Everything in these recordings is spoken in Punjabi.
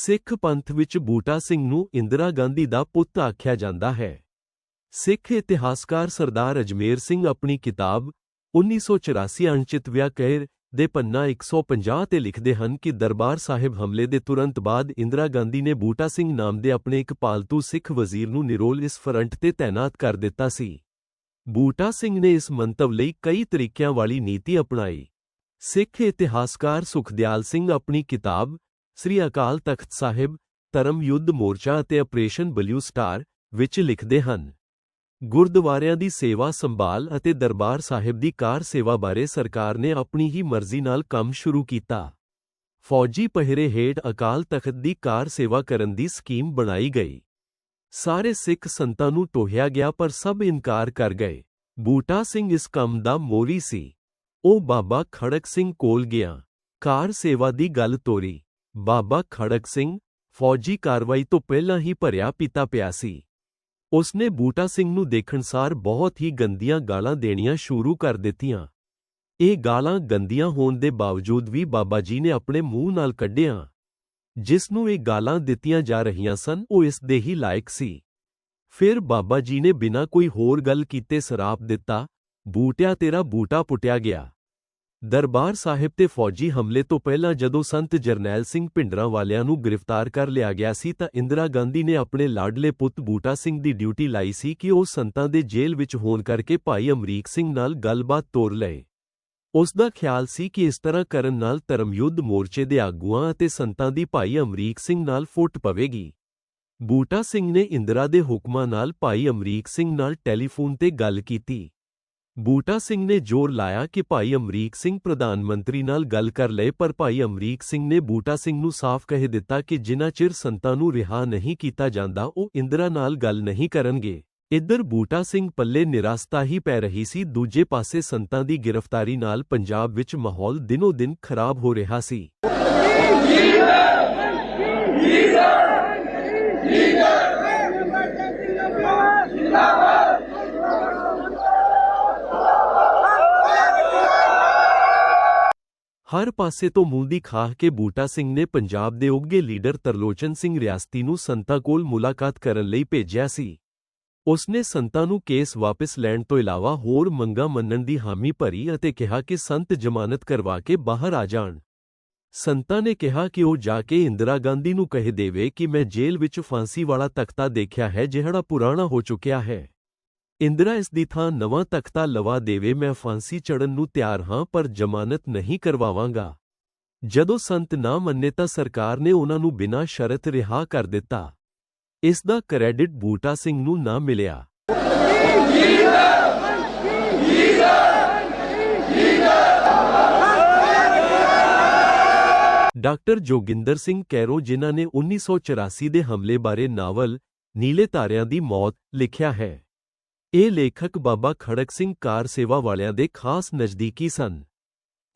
ਸਿੱਖ ਪੰਥ ਵਿੱਚ ਬੂਟਾ ਸਿੰਘ ਨੂੰ ਇੰਦਰਾ ਗਾਂਧੀ ਦਾ ਪੁੱਤ ਆਖਿਆ ਜਾਂਦਾ ਹੈ। ਸਿੱਖ ਇਤਿਹਾਸਕਾਰ ਸਰਦਾਰ ਅਜਮੇਰ ਸਿੰਘ ਆਪਣੀ ਕਿਤਾਬ 1984 ਅਣਚਿਤ ਵਿਆਹ ਕਹਿਰ ਦੇ ਪੰਨਾ 150 ਤੇ ਲਿਖਦੇ ਹਨ ਕਿ ਦਰਬਾਰ ਸਾਹਿਬ ਹਮਲੇ ਦੇ ਤੁਰੰਤ ਬਾਅਦ ਇੰਦਰਾ ਗਾਂਧੀ ਨੇ ਬੂਟਾ ਸਿੰਘ ਨਾਮ ਦੇ ਆਪਣੇ ਇੱਕ ਪਾਲਤੂ ਸਿੱਖ ਵਜ਼ੀਰ ਨੂੰ ਨਿਰੋਲ ਇਸ ਫਰੰਟ ਤੇ ਤਾਇਨਾਤ ਕਰ ਦਿੱਤਾ ਸੀ। ਬੂਟਾ ਸਿੰਘ ਨੇ ਇਸ ਮੰਤਵ ਲਈ ਕਈ ਤਰੀਕਿਆਂ ਵਾਲੀ ਨੀਤੀ ਅਪਣਾਈ। ਸਿੱਖ ਇਤਿਹਾਸਕਾਰ ਸੁਖਦਿਆਲ ਸਿੰਘ ਆਪਣੀ ਕਿਤਾਬ ਸ੍ਰੀ ਅਕਾਲ ਤਖਤ ਸਾਹਿਬ ਧਰਮ ਯੁੱਧ ਮੋਰਚਾ ਅਤੇ ਆਪਰੇਸ਼ਨ ਬਲਿਊ ਸਟਾਰ ਵਿੱਚ ਲਿਖਦੇ ਹਨ। ਗੁਰਦੁਆਰਿਆਂ ਦੀ ਸੇਵਾ ਸੰਭਾਲ ਅਤੇ ਦਰਬਾਰ ਸਾਹਿਬ ਦੀ ਕਾਰ ਸੇਵਾ ਬਾਰੇ ਸਰਕਾਰ ਨੇ ਆਪਣੀ ਹੀ ਮਰਜ਼ੀ ਨਾਲ ਕੰਮ ਸ਼ੁਰੂ ਕੀਤਾ। ਫੌਜੀ ਪਹਿਰੇ ਹੇਠ ਅਕਾਲ ਤਖਤ ਦੀ ਕਾਰ ਸੇਵਾ ਕਰਨ ਦੀ ਸਕੀਮ ਬਣਾਈ ਗਈ। ਸਾਰੇ ਸਿੱਖ ਸੰਤਾਂ ਨੂੰ ਟੋਹਿਆ ਗਿਆ ਪਰ ਸਭ ਇਨਕਾਰ ਕਰ ਗਏ। ਬੂਟਾ ਸਿੰਘ ਇਸ ਕੰਮ ਦਾ ਮੋਰੀ ਸੀ। ਉਹ ਬਾਬਾ ਖੜਕ ਸਿੰਘ ਕੋਲ ਗਿਆ। ਕਾਰ ਸੇਵਾ ਦੀ ਗੱਲ ਤੋਰੀ। ਬਾਬਾ ਖੜਕ ਸਿੰਘ ਫੌਜੀ ਕਾਰਵਾਈ ਤੋਂ ਪਹਿਲਾਂ ਹੀ ਭਰਿਆ ਪੀਤਾ ਪਿਆ ਸੀ। ਉਸਨੇ ਬੂਟਾ ਸਿੰਘ ਨੂੰ ਦੇਖਣਸਾਰ ਬਹੁਤ ਹੀ ਗੰਦੀਆਂ ਗਾਲਾਂ ਦੇਣੀਆਂ ਸ਼ੁਰੂ ਕਰ ਦਿੱਤੀਆਂ। ਇਹ ਗਾਲਾਂ ਗੰਦੀਆਂ ਹੋਣ ਦੇ ਬਾਵਜੂਦ ਵੀ ਬਾਬਾ ਜੀ ਨੇ ਆਪਣੇ ਮੂੰਹ ਨਾਲ ਕੱਢਿਆ। ਜਿਸ ਨੂੰ ਇਹ ਗਾਲਾਂ ਦਿੱਤੀਆਂ ਜਾ ਰਹੀਆਂ ਸਨ, ਉਹ ਇਸ ਦੇ ਹੀ ਲਾਇਕ ਸੀ। ਫਿਰ ਬਾਬਾ ਜੀ ਨੇ ਬਿਨਾਂ ਕੋਈ ਹੋਰ ਗੱਲ ਕੀਤੇ ਸਰਾਪ ਦਿੱਤਾ, ਬੂਟਿਆ ਤੇਰਾ ਬੂਟਾ ਪੁੱਟਿਆ ਗਿਆ। ਦਰਬਾਰ ਸਾਹਿਬ ਤੇ ਫੌਜੀ ਹਮਲੇ ਤੋਂ ਪਹਿਲਾਂ ਜਦੋਂ ਸੰਤ ਜਰਨੈਲ ਸਿੰਘ ਭਿੰਡਰਾਂ ਵਾਲਿਆਂ ਨੂੰ ਗ੍ਰਿਫਤਾਰ ਕਰ ਲਿਆ ਗਿਆ ਸੀ ਤਾਂ ਇੰਦਰਾ ਗਾਂਧੀ ਨੇ ਆਪਣੇ ਲਾਡਲੇ ਪੁੱਤ ਬੂਟਾ ਸਿੰਘ ਦੀ ਡਿਊਟੀ ਲਾਈ ਸੀ ਕਿ ਉਹ ਸੰਤਾਂ ਦੇ ਜੇਲ੍ਹ ਵਿੱਚ ਹੋਣ ਕਰਕੇ ਭਾਈ ਅਮਰੀਕ ਸਿੰਘ ਨਾਲ ਗੱਲਬਾਤ ਤੋਰ ਲਏ। ਉਸ ਦਾ ਖਿਆਲ ਸੀ ਕਿ ਇਸ ਤਰ੍ਹਾਂ ਕਰਨ ਨਾਲ ਧਰਮਯੁੱਧ ਮੋਰਚੇ ਦੇ ਆਗੂਆਂ ਅਤੇ ਸੰਤਾਂ ਦੀ ਭਾਈ ਅਮਰੀਕ ਸਿੰਘ ਨਾਲ ਫੁੱਟ ਪਵੇਗੀ। ਬੂਟਾ ਸਿੰਘ ਨੇ ਇੰਦਰਾ ਦੇ ਹੁਕਮਾਂ ਨਾਲ ਭਾਈ ਅਮਰੀਕ ਸਿੰਘ ਨਾਲ ਟੈਲੀਫੋਨ ਤੇ ਗੱਲ ਕੀਤੀ। ਬੂਟਾ ਸਿੰਘ ਨੇ ਜ਼ੋਰ ਲਾਇਆ ਕਿ ਭਾਈ ਅਮਰੀਕ ਸਿੰਘ ਪ੍ਰਧਾਨ ਮੰਤਰੀ ਨਾਲ ਗੱਲ ਕਰ ਲਏ, ਪਰ ਭਾਈ ਅਮਰੀਕ ਸਿੰਘ ਨੇ ਬੂਟਾ ਸਿੰਘ ਨੂੰ ਸਾਫ਼ ਕਹਿ ਦਿੱਤਾ ਕਿ ਜਿਨ੍ਹਾਂ ਚਿਰ ਸੰਤਾਂ ਨੂੰ ਰਿਹਾ ਨਹੀਂ ਕੀਤਾ ਜਾਂਦਾ, ਉਹ ਇੰਦਰਾ ਨਾਲ ਗੱਲ ਨਹੀਂ ਕਰਨਗੇ। ਇੱਧਰ ਬੂਟਾ ਸਿੰਘ ਪੱਲੇ ਨਿਰਾਸਤਾ ਹੀ ਪੈ ਰਹੀ ਸੀ, ਦੂਜੇ ਪਾਸੇ ਸੰਤਾਂ ਦੀ ਗ੍ਰਿਫਤਾਰੀ ਨਾਲ ਪੰਜਾਬ ਵਿੱਚ ਮਾਹੌਲ ਦਿਨੋ ਦਿਨ ਖਰਾਬ ਹੋ ਰਿਹਾ ਸੀ। ਹਰ ਪਾਸੇ ਤੋਂ ਮੂੰਦੀ ਖਾਹ ਕੇ ਬੂਟਾ ਸਿੰਘ ਨੇ ਪੰਜਾਬ ਦੇ ਉੱਘੇ ਲੀਡਰ ਤਰਲੋਚਨ ਸਿੰਘ ਰਿਆਸਤੀ ਨੂੰ ਸੰਤਾਂ ਕੋਲ ਮੁਲਾਕਾਤ ਕਰਨ ਲਈ ਭੇਜਿਆ ਸੀ। ਉਸਨੇ ਸੰਤਾਂ ਨੂੰ ਕੇਸ ਵਾਪਸ ਲੈਣ ਤੋਂ ਇਲਾਵਾ ਹੋਰ ਮੰਗਾਂ ਮੰਨਣ ਦੀ ਹਾਮੀ ਭਰੀ ਅਤੇ ਕਿਹਾ ਕਿ ਸੰਤ ਜ਼ਮਾਨਤ ਕਰਵਾ ਕੇ ਬਾਹਰ ਆ ਜਾਣ। ਸੰਤਾਂ ਨੇ ਕਿਹਾ ਕਿ ਉਹ ਜਾ ਕੇ ਇੰਦਰਾ ਗਾਂਧੀ ਨੂੰ ਕਹਿ ਦੇਵੇ ਕਿ ਮੈਂ ਜੇਲ੍ਹ ਵਿੱਚ ਫਾਂਸੀ ਵਾਲਾ ਤਖਤਾ ਦੇਖਿਆ ਹੈ, ਜਿਹੜਾ ਪੁਰਾਣਾ ਹੋ ਚੁੱਕਿਆ ਹੈ। ਇੰਦਰਾ ਇਸ ਦੀ ਥਾਂ ਨਵਾਂ ਤਖਤਾ ਲਵਾ ਦੇਵੇ, ਮੈਂ ਫਾਂਸੀ ਚੜਨ ਨੂੰ ਤਿਆਰ ਹਾਂ, ਪਰ ਜ਼ਮਾਨਤ ਨਹੀਂ ਕਰਵਾਵਾਂਗਾ। ਜਦੋਂ ਸੰਤ ਨਾ ਮੰਨੇ ਤਾਂ ਸਰਕਾਰ ਨੇ ਉਹਨਾਂ ਨੂੰ ਬਿਨਾਂ ਸ਼ਰਤ ਰਿਹਾ ਕਰ ਦਿੱਤਾ। ਇਸ ਦਾ ਕ੍ਰੈਡਿਟ ਬੂਟਾ ਸਿੰਘ ਨੂੰ ਨਾ ਮਿਲਿਆ। ਡਾਕਟਰ ਜੋਗਿੰਦਰ ਸਿੰਘ ਕੈਰੋ, ਜਿਨ੍ਹਾਂ ਨੇ 1984 ਦੇ ਹਮਲੇ ਬਾਰੇ ਨਾਵਲ ਨੀਲੇ ਤਾਰਿਆਂ ਦੀ ਮੌਤ ਲਿਖਿਆ ਹੈ। ਇਹ ਲੇਖਕ ਬਾਬਾ ਖੜਕ ਸਿੰਘ ਕਾਰ ਸੇਵਾ ਵਾਲਿਆਂ ਦੇ ਖਾਸ ਨਜ਼ਦੀਕੀ ਸਨ।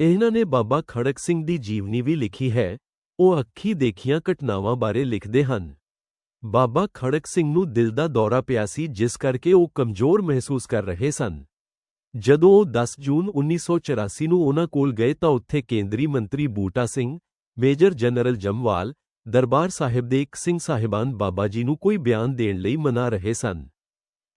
ਇਹਨਾਂ ਨੇ ਬਾਬਾ ਖੜਕ ਸਿੰਘ ਦੀ ਜੀਵਨੀ ਵੀ ਲਿਖੀ ਹੈ, ਉਹ ਅੱਖੀ ਦੇਖੀਆਂ ਘਟਨਾਵਾਂ ਬਾਰੇ ਲਿਖਦੇ ਹਨ। ਬਾਬਾ ਖੜਕ ਸਿੰਘ ਨੂੰ ਦਿਲ ਦਾ ਦੌਰਾ ਪਿਆ ਸੀ ਜਿਸ ਕਰਕੇ ਉਹ ਕਮਜ਼ੋਰ ਮਹਿਸੂਸ ਕਰ ਰਹੇ ਸਨ। ਜਦੋਂ ਉਹ 10 ਜੂਨ 1984 ਨੂੰ ਉਹਨਾਂ ਕੋਲ ਗਏ ਤਾਂ ਉੱਥੇ ਕੇਂਦਰੀ ਮੰਤਰੀ ਬੂਟਾ ਸਿੰਘ, ਮੇਜਰ ਜਨਰਲ ਜਮਵਾਲ, ਦਰਬਾਰ ਸਾਹਿਬ ਦੇ ਇੱਕ ਸਿੰਘ ਸਾਹਿਬਾਨ ਬਾਬਾ ਜੀ ਨੂੰ ਕੋਈ ਬਿਆਨ ਦੇਣ ਲਈ ਮਨਾ ਰਹੇ ਸਨ।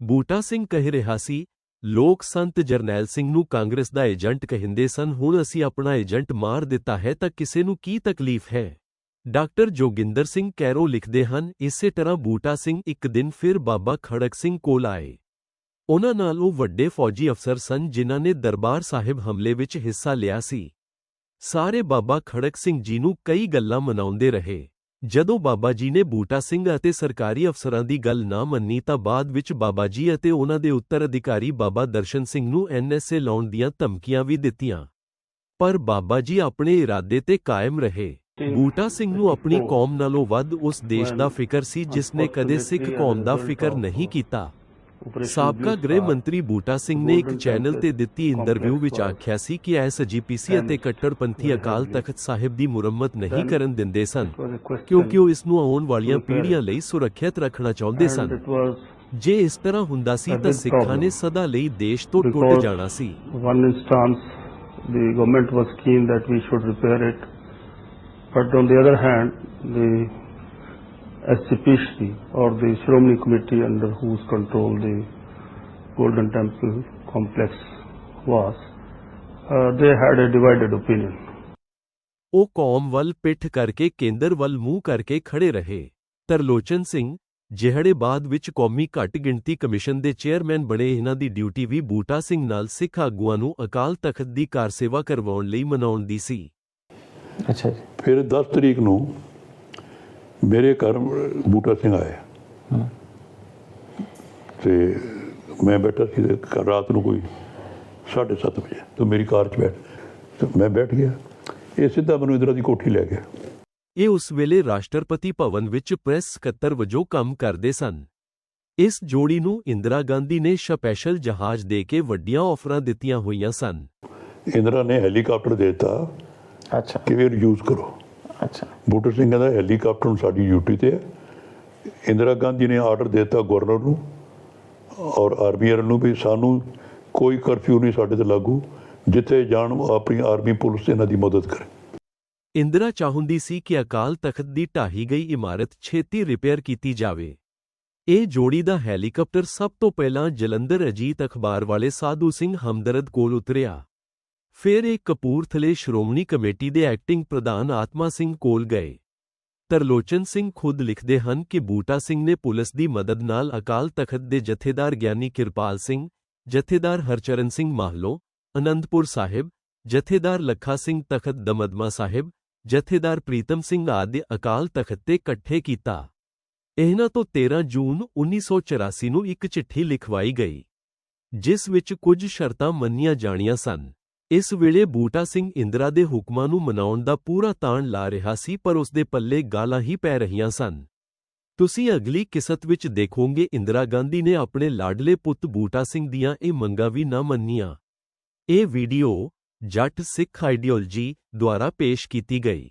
ਬੂਟਾ ਸਿੰਘ ਕਹਿ ਰਿਹਾ ਸੀ, ਲੋਕ ਸੰਤ ਜਰਨੈਲ ਸਿੰਘ ਨੂੰ ਕਾਂਗਰਸ ਦਾ ਏਜੰਟ ਕਹਿੰਦੇ ਸਨ, ਹੁਣ ਅਸੀਂ ਆਪਣਾ ਏਜੰਟ ਮਾਰ ਦਿੱਤਾ ਹੈ ਤਾਂ ਕਿਸੇ ਨੂੰ ਕੀ ਤਕਲੀਫ ਹੈ? ਡਾਕਟਰ ਜੋਗਿੰਦਰ ਸਿੰਘ ਕੈਰੋ ਲਿਖਦੇ ਹਨ, ਇਸੇ ਤਰ੍ਹਾਂ ਬੂਟਾ ਸਿੰਘ ਇੱਕ ਦਿਨ ਫਿਰ ਬਾਬਾ ਖੜਕ ਸਿੰਘ ਕੋਲ ਆਏ। ਉਹਨਾਂ ਨਾਲ ਉਹ ਵੱਡੇ ਫੌਜੀ ਅਫਸਰ ਸਨ ਜਿਨ੍ਹਾਂ ਨੇ ਦਰਬਾਰ ਸਾਹਿਬ ਹਮਲੇ ਵਿੱਚ ਹਿੱਸਾ ਲਿਆ ਸੀ। ਸਾਰੇ ਬਾਬਾ ਖੜਕ ਸਿੰਘ ਜੀ ਨੂੰ ਕਈ ਗੱਲਾਂ ਮਨਾਉਂਦੇ ਰਹੇ। ਜਦੋਂ ਬਾਬਾ ਜੀ ਨੇ ਬੂਟਾ ਸਿੰਘ ਅਤੇ ਸਰਕਾਰੀ ਅਫਸਰਾਂ ਦੀ ਗੱਲ ਨਾ ਮੰਨੀ ਤਾਂ ਬਾਅਦ ਵਿੱਚ ਬਾਬਾ ਜੀ ਅਤੇ ਉਹਨਾਂ ਦੇ ਉੱਤਰ ਅਧਿਕਾਰੀ ਬਾਬਾ ਦਰਸ਼ਨ ਸਿੰਘ ਨੂੰ ਐਨਐਸਏ ਲਾਉਣ ਦੀਆਂ ਧਮਕੀਆਂ ਵੀ ਦਿੱਤੀਆਂ। ਪਰ ਬਾਬਾ ਜੀ ਆਪਣੇ ਇਰਾਦੇ ਤੇ ਕਾਇਮ ਰਹੇ। ਬੂਟਾ ਸਿੰਘ ਨੂੰ ਆਪਣੀ ਕੌਮ ਨਾਲੋਂ ਵੱਧ ਉਸ ਦੇਸ਼ ਦਾ ਫਿਕਰ ਸੀ ਜਿਸ ਨੇ ਕਦੇ ਸਿੱਖ ਕੌਮ ਦਾ ਫਿਕਰ ਨਹੀਂ ਕੀਤਾ। ਸਾਬਕਾ ਗ੍ਰਹਿ ਮੰਤਰੀ ਬੂਟਾ ਸਿੰਘ ਨੇ ਇੱਕ ਚੈਨਲ ਤੇ ਦਿੱਤੀ ਇੰਟਰਵਿਊ ਵਿੱਚ ਆਖਿਆ ਸੀ ਕਿ ਐਸਜੀਪੀਸੀ ਅਤੇ ਕੱਟੜਪੰਥੀ ਅਕਾਲ ਤਖਤ ਸਾਹਿਬ ਦੀ ਮੁਰੰਮਤ ਨਹੀਂ ਕਰਨ ਦਿੰਦੇ ਸਨ ਕਿਉਂਕਿ ਉਹ ਇਸ ਨੂੰ ਆਉਣ ਵਾਲੀਆਂ ਪੀੜ੍ਹੀਆਂ ਲਈ ਸੁਰੱਖਿਅਤ ਰੱਖਣਾ ਚਾਹੁੰਦੇ ਸਨ। ਜੇ ਇਸ ਤਰ੍ਹਾਂ ਹੁੰਦਾ ਸੀ ਤਾਂ ਸਿੱਖਾਂ ਨੇ ਸਦਾ ਲਈ ਦੇਸ਼ ਤੋਂ ਟੁੱਟ ਜਾਣਾ ਸੀ। The SCPC or the Shromani Committee under whose control the Golden Temple complex was, uh, they had a divided opinion. ਉਹ ਕੌਮ ਵੱਲ ਪਿੱਠ ਕਰਕੇ ਕੇਂਦਰ ਵੱਲ ਮੂੰਹ ਕਰਕੇ ਖੜੇ ਰਹੇ। ਤਰਲੋਚਨ ਸਿੰਘ ਜਿਹੜੇ ਬਾਅਦ ਵਿੱਚ ਕੌਮੀ ਘੱਟ ਗਿਣਤੀ ਕਮਿਸ਼ਨ ਦੇ ਚੇਅਰਮੈਨ ਬਣੇ ਇਹਨਾਂ ਦੀ ਡਿਊਟੀ ਵੀ ਬੂਟਾ ਸਿੰਘ ਨਾਲ ਸਿੱਖ ਆਗੂਆਂ ਨੂੰ ਅਕਾਲ ਤਖਤ ਦੀ ਕਾਰਸੇਵਾ ਕਰਵਾਉਣ ਲਈ ਮਨਾਉਣ ਦੀ ਸੀ। ਅੱਛਾ ਜੀ। ਫਿਰ 10 ਤਰੀਕ ਨੂੰ ਮੇਰੇ ਘਰ ਬੂਟਾ ਸਿੰਘ ਆਇਆ। ਤੇ ਮੈਂ ਬੈਠਾ ਸੀ ਰਾਤ ਨੂੰ ਕੋਈ 7:30 ਵਜੇ ਤੇ ਮੇਰੀ ਕਾਰ 'ਚ ਬੈਠ ਤੇ ਮੈਂ ਬੈਠ ਗਿਆ। ਇਹ ਸਿੱਧਾ ਮੈਨੂੰ ਇੰਦਰਾ ਦੀ ਕੋਠੀ ਲੈ ਗਿਆ। ਇਹ ਉਸ ਵੇਲੇ ਰਾਸ਼ਟਰਪਤੀ ਭਵਨ ਵਿੱਚ ਪ੍ਰੈਸ ਸਕੱਤਰ ਵਜੋਂ ਕੰਮ ਕਰਦੇ ਸਨ। ਇਸ ਜੋੜੀ ਨੂੰ ਇੰਦਰਾ ਗਾਂਧੀ ਨੇ ਸਪੈਸ਼ਲ ਜਹਾਜ਼ ਦੇ ਕੇ ਵੱਡੀਆਂ ਆਫਰਾਂ ਦਿੱਤੀਆਂ ਹੋਈਆਂ ਸਨ। ਇੰਦਰਾ ਨੇ ਹੈਲੀਕਾਪਟਰ ਦਿੱਤਾ ਅੱਛਾ। ਕਿ ਇਹ ਯੂਜ਼ ਕਰੋ। ਅੱਛਾ। ਬੂਟਾ ਸਿੰਘ ਕਹਿੰਦਾ ਹੈਲੀਕਾਪਟਰ ਹੁਣ ਸਾਡੀ ਡਿਊਟੀ ਤੇ ਹੈ। ਇੰਦਰਾ ਗਾਂਧੀ ਨੇ ਆਰਡਰ ਦਿੱਤਾ ਗਵਰਨਰ ਨੂੰ ਔਰ ਆਰਮੀਅਰ ਨੂੰ ਵੀ ਸਾਨੂੰ ਕੋਈ ਕਰਫਿਊ ਨਹੀਂ ਸਾਡੇ ਤੇ ਲਾਗੂ। ਜਿੱਥੇ ਜਾਣ ਉਹ ਆਪਣੀ ਆਰਮੀ ਪੁਲਿਸ ਇਹਨਾਂ ਦੀ ਮਦਦ ਕਰੇ। ਇੰਦਰਾ ਚਾਹੁੰਦੀ ਸੀ ਕਿ ਅਕਾਲ ਤਖਤ ਦੀ ਢਾਹੀ ਗਈ ਇਮਾਰਤ ਛੇਤੀ ਰਿਪੇਅਰ ਕੀਤੀ ਜਾਵੇ। ਇਹ ਜੋੜੀ ਦਾ ਹੈਲੀਕਾਪਟਰ ਸਭ ਤੋਂ ਪਹਿਲਾਂ ਜਲੰਧਰ ਅਜੀਤ ਅਖਬਾਰ ਵਾਲੇ ਸਾਧੂ ਸਿੰਘ ਹਮਦਰਦ ਕੋਲ ਉਤਰਿਆ। ਫਿਰ ਇਹ ਕਪੂਰਥਲੇ ਸ਼੍ਰੋਮਣੀ ਕਮੇਟੀ ਦੇ ਐਕਟਿੰਗ ਪ੍ਰਧਾਨ ਆਤਮਾ ਸਿੰਘ ਕੋਲ ਗਏ। ਤਰਲੋਚਨ ਸਿੰਘ ਖੁਦ ਲਿਖਦੇ ਹਨ ਕਿ ਬੂਟਾ ਸਿੰਘ ਨੇ ਪੁਲਿਸ ਦੀ ਮਦਦ ਨਾਲ ਅਕਾਲ ਤਖਤ ਦੇ ਜਥੇਦਾਰ ਗਿਆਨੀ ਕਿਰਪਾਲ ਸਿੰਘ, ਜਥੇਦਾਰ ਹਰਚਰਨ ਸਿੰਘ ਮਾਹਲੋ, ਅਨੰਦਪੁਰ ਸਾਹਿਬ, ਜਥੇਦਾਰ ਲੱਖਾ ਸਿੰਘ ਤਖਤ ਦਮਦਮਾ ਸਾਹਿਬ, ਜਥੇਦਾਰ ਪ੍ਰੀਤਮ ਸਿੰਘ ਆਦਿ ਅਕਾਲ ਤਖਤ ਤੇ ਇਕੱਠੇ ਕੀਤਾ। ਇਹਨਾਂ ਤੋਂ 13 ਜੂਨ 1984 ਨੂੰ ਇੱਕ ਚਿੱਠੀ ਲਿਖਵਾਈ ਗਈ, ਜਿਸ ਵਿੱਚ ਕੁਝ ਸ਼ਰਤਾਂ ਮੰਨੀਆਂ ਜਾਣੀਆਂ ਸਨ। ਇਸ ਵੇਲੇ ਬੂਟਾ ਸਿੰਘ ਇੰਦਰਾ ਦੇ ਹੁਕਮਾਂ ਨੂੰ ਮਨਾਉਣ ਦਾ ਪੂਰਾ ਤਾਣ ਲਾ ਰਿਹਾ ਸੀ, ਪਰ ਉਸ ਦੇ ਪੱਲੇ ਗਾਲਾਂ ਹੀ ਪੈ ਰਹੀਆਂ ਸਨ। ਤੁਸੀਂ ਅਗਲੀ ਕਿਸਤ ਵਿੱਚ ਦੇਖੋਗੇ, ਇੰਦਰਾ ਗਾਂਧੀ ਨੇ ਆਪਣੇ ਲਾਡਲੇ ਪੁੱਤ ਬੂਟਾ ਸਿੰਘ ਦੀਆਂ ਇਹ ਮੰਗਾਂ ਵੀ ਨਾ ਮੰਨੀਆਂ। ਇਹ ਵੀਡੀਓ ਜੱਟ ਸਿੱਖ ਆਈਡੀਓਲੋਜੀ ਦੁਆਰਾ ਪੇਸ਼ ਕੀਤੀ ਗਈ।